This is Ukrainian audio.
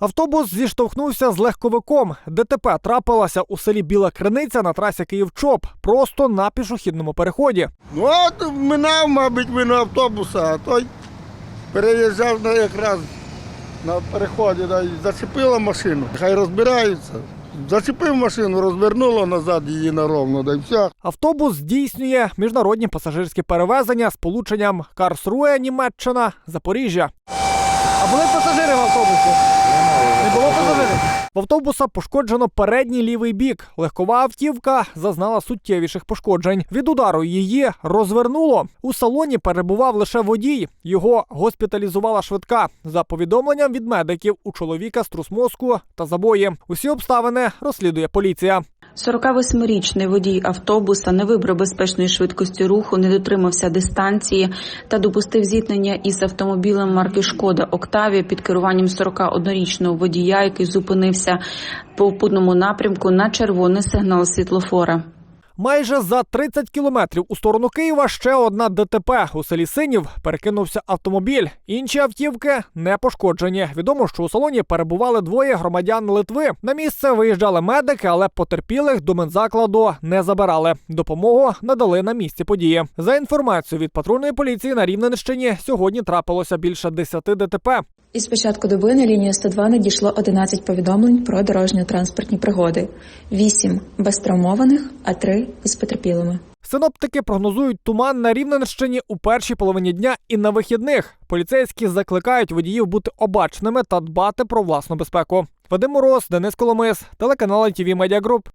Автобус зіштовхнувся з легковиком. ДТП трапилося у селі Біла Криниця на трасі Київ-Чоп, просто на пішохідному переході. Ну от минав, мабуть, він автобуса, а той переїжджав на якраз на переході, да, і зачепила машину. Хай розбираються. Зачепив машину, розвернуло назад її на ровно, да й все. Автобус здійснює міжнародні пасажирські перевезення з полученням Карсруе, Німеччина, Запоріжжя. А були пасажири в автобусі? Не було пасажирів? В автобуса пошкоджено передній лівий бік. Легкова автівка зазнала суттєвіших пошкоджень. Від удару її розвернуло. У салоні перебував лише водій. Його госпіталізувала швидка. За повідомленням від медиків у чоловіка струс мозку та забої. Усі обставини розслідує поліція. 48-річний водій автобуса не вибрав безпечної швидкості руху, не дотримався дистанції та допустив зіткнення із автомобілем марки Шкода Октавія під керуванням 41-річного водія, який зупинився по попутному напрямку на червоний сигнал світлофора. Майже за 30 кілометрів у сторону Києва ще одна ДТП. У селі Синів перекинувся автомобіль. Інші автівки не пошкоджені. Відомо, що у салоні перебували двоє громадян Литви. На місце виїжджали медики, але потерпілих до медзакладу не забирали. Допомогу надали на місці події. За інформацією від патрульної поліції на Рівненщині сьогодні трапилося більше 10 ДТП. Із початку доби на лінію 102 надійшло 11 повідомлень про дорожньо-транспортні пригоди, 8 без травмованих, а 3 із потерпілими. Синоптики прогнозують туман на Рівненщині у першій половині дня і на вихідних. Поліцейські закликають водіїв бути обачними та дбати про власну безпеку. Вадим Мороз, Денис Коломис, телеканал Media Group.